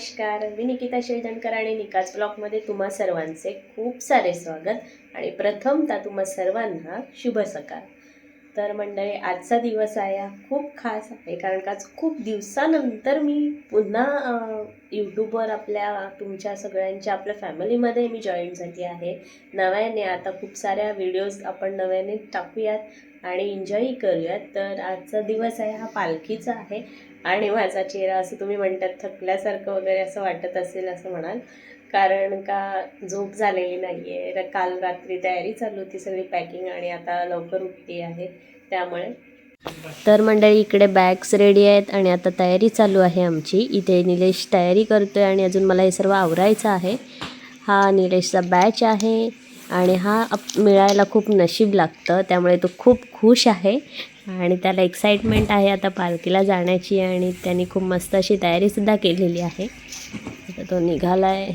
नमस्कार मी निकिता शेळदणकर आणि निकास ब्लॉगमध्ये तुम्हा सर्वांचे खूप सारे स्वागत आणि प्रथमतः तुम्हा सर्वांना शुभ सकाळ. तर मंडळी आजचा दिवस आहे हा खूप खास आहे कारण का आज खूप दिवसानंतर मी पुन्हा यूट्यूबवर आपल्या तुमच्या सगळ्यांच्या आपल्या फॅमिलीमध्ये मी जॉईन झाली आहे. नव्याने आता खूप साऱ्या व्हिडिओज आपण नव्याने टाकूयात आणि एन्जॉय करूयात. तर आजचा दिवस आहे हा पालखीचा आहे आणि माझा चेहरा असं तुम्ही म्हणतात थकल्यासारखं वगैरे असं वाटत असेल असं म्हणाल. कारण का झोप झालेली नाही आहे काल रात्री तयारी चालू होती सगळी पॅकिंग आणि आता लवकर उठली आहे. त्यामुळे. तर मंडळी इकडे बॅग्स रेडी आहेत आणि आता तयारी चालू आहे आमची. इथे निलेश तयारी करतो आहे आणि अजून मला हे सर्व आवरायचं आहे. हा निलेशचा बॅच आहे. आणि हा मिळायला खूप नशीब लागतं त्यामुळे तो खूप खुश आहे. आणि त्याला एक्साइटमेंट आहे आता पालखीला जाण्याची आणि त्यांनी खूप मस्त अशी तयारीसुद्धा केलेली आहे. आता तो निघाला आहे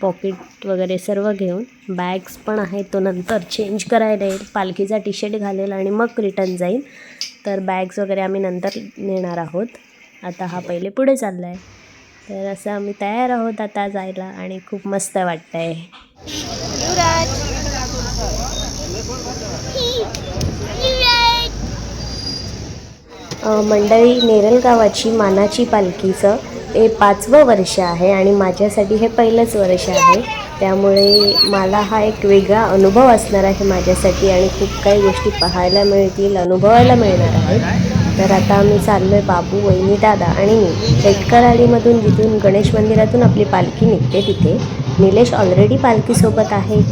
पॉकेट वगैरे सर्व घेऊन. बॅग्स पण आहेत तो नंतर चेंज करायला येईल. पालखीचा टी शर्ट घालेल आणि मग रिटर्न जाईल. तर बॅग्स वगैरे आम्ही नंतर नेणार आहोत. आता हा पहिले पुढे चालला आहे तर असं आम्ही तयार आहोत आता जायला आणि खूप मस्त वाटतं आहे युवराज. मंडळी नेरल गावाची मानाची पालखीचं हे पाचवं वर्ष आहे आणि माझ्यासाठी हे पहिलंच वर्ष आहे. त्यामुळे मला हा एक वेगळा अनुभव असणार आहे माझ्यासाठी आणि खूप काही गोष्टी पाहायला मिळतील अनुभवायला मिळणार आहेत. तर आता आम्ही चाललो आहे बाबू वहिनी दादा आणि मी. पेटकराडीमधून जिथून गणेश मंदिरातून आपली पालखी निघते तिथे. निलेश ऑलरेडी पालखीसोबत आहे.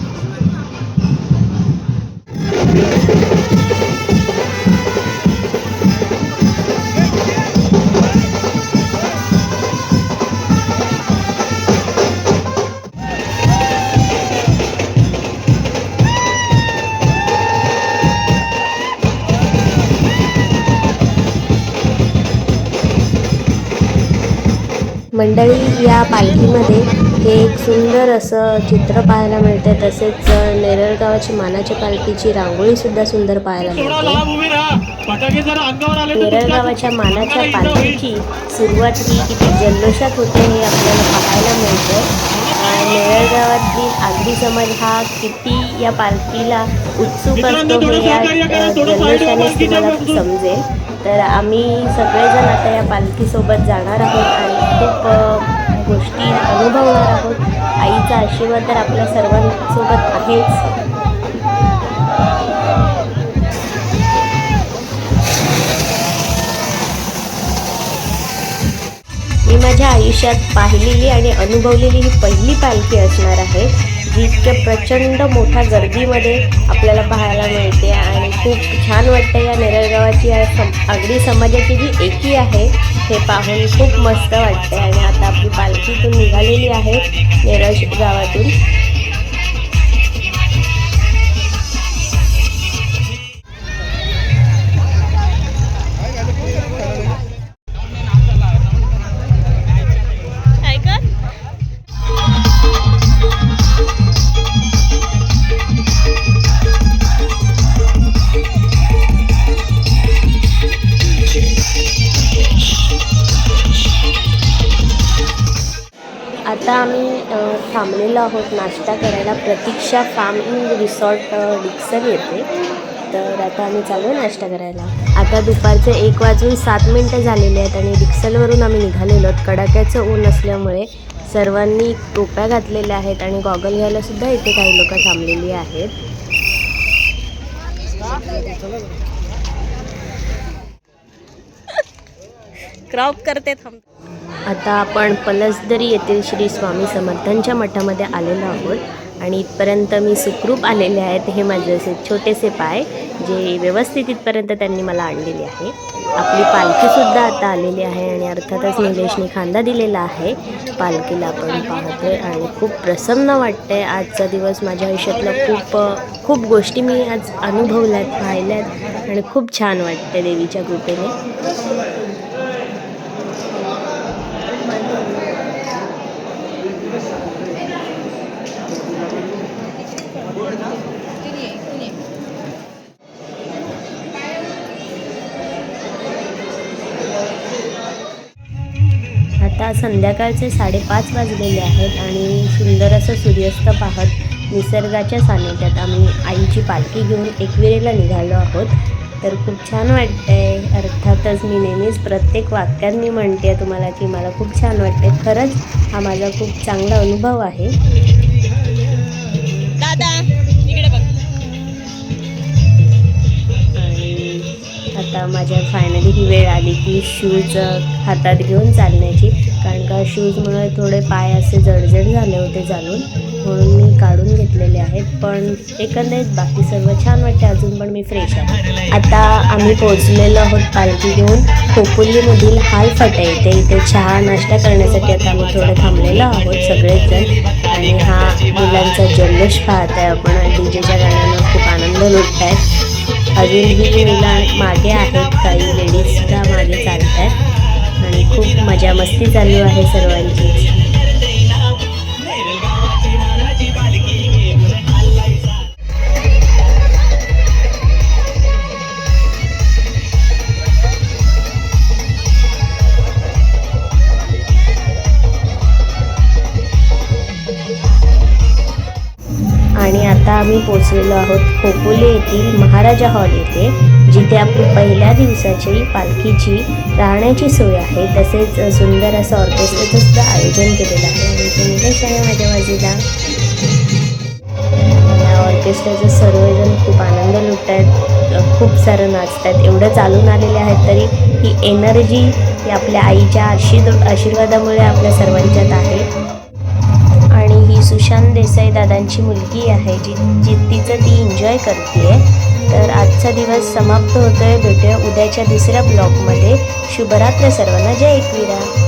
मंडळी या पालखीमध्ये हे एक सुंदर असं चित्र पाहायला मिळते तसेच नेरळ गावाची मानाच्या पालखीची रांगोळीसुद्धा सुंदर पाहायला मिळते. नेरळ गावाच्या मानाच्या. पालखीची सुरुवात ही किती जल्लोषात होते हे आपल्याला पाहायला मिळतं नेरळ गावातील आगरी समाज हा किती या पालखीला उत्सुक असतो हे या जल्लोषानेच तुम्हाला. समजेल. तर आम्ही सगळेजण आता या पालखीसोबत जाणार आहोत आणि खूप गोष्टी अनुभवणार आहोत. आईचा आशीर्वाद तर आपल्या सर्वांसोबत आहेच. मी माझ्या आयुष्यात पाहिलेली आणि अनुभवलेली ही पहिली पालखी असणार आहे जी इतक्या प्रचंड मोठ्या गर्दीमध्ये आपल्याला पाहायला मिळते आणि खूप छान वाटतं. या नेरळगावाची या सम आगरी समाजाची जी एकी आहे हे पाहून खूप मस्त वाटते आणि आता आपली पालखीतून निघालेली आहे. नेरज गावातून. आता आम्ही थांबलेलो आहोत नाश्ता करायला. प्रतीक्षा फार्म इन रिसॉर्ट अ, डिक्सन येते तर आता आम्ही चालू आहे नाश्ता करायला. आता दुपारचे एक वाजून सात मिनटं झालेले आहेत आणि डिक्सलवरून आम्ही निघालेलो आहोत. कडाक्याचं ऊन असल्यामुळे सर्वांनी टोप्या घातलेल्या आहेत आणि गॉगल घ्यायलासुद्धा इथे काही लोक थांबलेली आहेत. क्रॉप करते थांब. आता आपण पलसदरी येथील श्री स्वामी समर्थांच्या मठामध्ये आलेलो आहोत. आणि इथपर्यंत मी सुखरूप आलेले आहेत हे माझे असे छोटेसे पाय जे व्यवस्थित इथपर्यंत त्यांनी मला आणलेले आहे. आपली पालखीसुद्धा आता आलेली आहे आणि अर्थातच निलेशने खांदा दिलेला आहे. पालखीला आपण पाहतोय आणि खूप प्रसन्न वाटते आजचा दिवस माझ्या आयुष्यातला खूप खूप गोष्टी मी आज अनुभवल्यात पाहिल्यात आणि खूप छान वाटते देवीच्या कृपेने. आता संध्याकाळचे साडेपाच वाजलेले आहेत आणि सुंदर असं सूर्यास्त पाहत निसर्गाच्या सानिध्यात आम्ही आईची पालखी घेऊन एकविरेला निघालो आहोत. तर खूप छान वाटतंय. अर्थातच मी नेहमीच प्रत्येक वाक्यात मी म्हणते तुम्हाला की मला खूप छान वाटते खरंच हा माझा खूप चांगला अनुभव आहे. आता माझ्या फायनली ही वेळ आली की शूज हातात घेऊन चालण्याची. कारण का शूजमुळे थोडे पाय असे जडजड झाले होते चालून म्हणून मी काढून घेतलेले आहेत. पण एकंदरीत बाकी सर्व छान वाटते. अजून पण मी फ्रेश आहे. आता आम्ही पोहोचलेलो आहोत पालखी घेऊन. खोपोलीमधील हाल फटा येते इथे चहा नाश्ता करण्यासाठी आता आम्ही थोडं थांबलेलो आहोत सगळेच जण आणि हा मुलांचा जल्लोष पाहत आहे आपण. डी जेच्या गाण्यानं खूप आनंद लुटत आहेत अजूनही मुला मागे आहेत. काही लेडीजसुद्धा मागे चालत आहेत आणि खूप मजा मस्ती चालू आहे सर्वांची. आम्ही पोचलेलो आहोत खोपोली येथील महाराजा हॉल येथे जिथे आपली पहिल्या दिवसाची पालखीची राहण्याची सोय आहे. तसेच सुंदर असं ऑर्केस्ट्राचं सुद्धा आयोजन केलेलं आहे. आणि निलेश आहे माझ्या बाजूला. या ऑर्केस्ट्राचे सर्वजण खूप आनंद लुटत आहेत खूप सारं नाचत आहेत एवढं चालून आलेले आहेत तरी ही एनर्जी ही आपल्या आईच्या आशीर् आशीर्वादामुळे आपल्या सर्वांच्यात आहे. सुशांत देसाई दादांची मुलगी आहे जी जी तिचं ती एन्जॉय करते तर आजचा दिवस समाप्त होतोय. भेटूया उद्याच्या दुसऱ्या ब्लॉगमध्ये शुभरात्र सर्वांना. जय एकविरा.